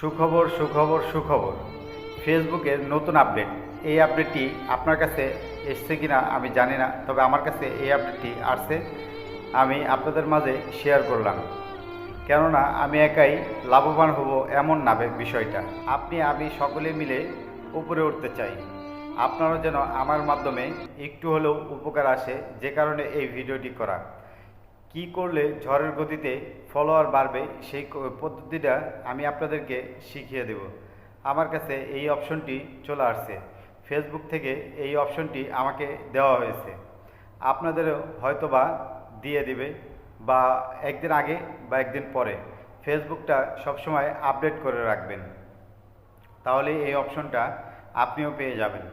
সুখবর সুখবর সুখবর। ফেসবুকের নতুন আপডেট। এই আপডেটটি আপনার কাছে এসছে কি না আমি জানি না, তবে আমার কাছে এই আপডেটটি আসছে। আমি আপনাদের মাঝে শেয়ার করলাম। কেননা আমি একাই লাভবান হব এমন নাবে বিষয়টা। আপনি, আমি সকলে মিলে উপরে উঠতে চাই। আপনারও যেন আমার মাধ্যমে একটু হলেও উপকার আসে যে কারণে এই ভিডিওটি করা। কি করলে ঝড়ের গতিতে ফলোয়ার বাড়বে সেই পদ্ধতিটা আমি আপনাদেরকে শিখিয়ে দেব। আমার কাছে এই অপশনটি চলে আসছে। ফেসবুক থেকে এই অপশনটি আমাকে দেওয়া হয়েছে। আপনাদেরও হয়তোবা দিয়ে দিবে বা একদিন আগে বা একদিন পরে। ফেসবুকটা সবসময় আপডেট করে রাখবেন। তাহলে এই অপশনটা আপনিও পেয়ে যাবেন।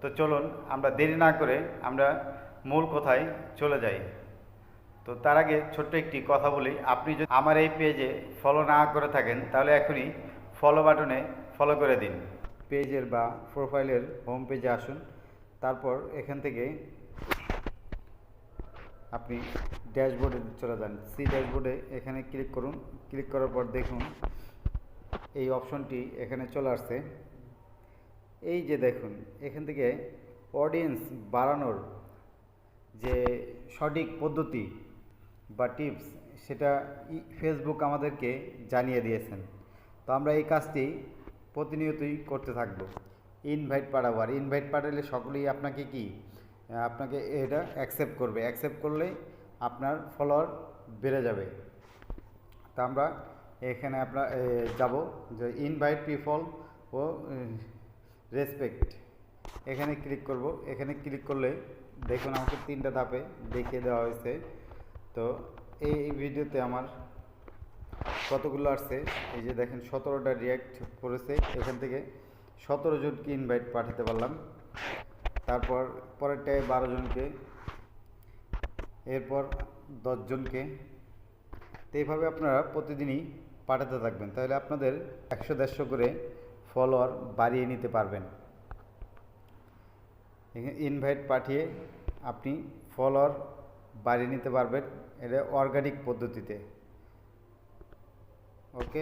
তো চলুন, আমরা দেরি না করে আমরা মূল কথায় চলে যাই। তো তার আগে ছোট্ট একটি কথা বলি। আপনি যদি আমার এই পেজে ফলো না করে থাকেন, তাহলে এখনই ফলো বাটনে ফলো করে দিন। পেজের বা প্রোফাইলের হোম পেজে আসুন। তারপর এখান থেকে আপনি ড্যাশবোর্ডে চলে যান। সি ড্যাশবোর্ডে এখানে ক্লিক করুন। ক্লিক করার পর দেখুন, এই অপশনটি এখানে চলে আসছে। এই যে দেখুন, এখান থেকে অডিয়েন্স বাড়ানোর যে সঠিক পদ্ধতি বা টিপস সেটা ফেসবুক আমাদেরকে জানিয়ে দিয়েছেন। তো আমরা এই কাজটি প্রতিনিয়তই করতে থাকব। ইনভাইট পাঠাবো। আর ইনভাইট পাঠালে সকলেই আপনাকে কি, আপনাকে এটা অ্যাকসেপ্ট করবে। অ্যাকসেপ্ট করলে আপনার ফলোয়ার বেড়ে যাবে। তা আমরা এখানে আপনার যাব যে ইনভাইট পিপল ও রেসপেক্ট এখানে ক্লিক করব। এখানে ক্লিক করলে দেখুন আমাকে তিনটা ধাপে দেখিয়ে দেওয়া হয়েছে। তো এই ভিডিওতে আমার কতগুলো আসছে? এই যে দেখেন, সতেরোটা রিয়াক্ট করেছে। এখান থেকে সতেরো জনকে ইনভাইট পাঠাতে পারলাম। তারপর পরেরটায় বারো জনকে, এরপর দশজনকে তো এইভাবে আপনারা প্রতিদিনই পাঠাতে থাকবেন। তাহলে আপনাদের একশো দেড়শো করে ফলোয়ার বাড়িয়ে নিতে পারবেন। ইনভাইট পাঠিয়ে আপনি ফলোয়ার বাড়িয়ে নিতে পারবেন এটা অর্গানিক পদ্ধতিতে। ওকে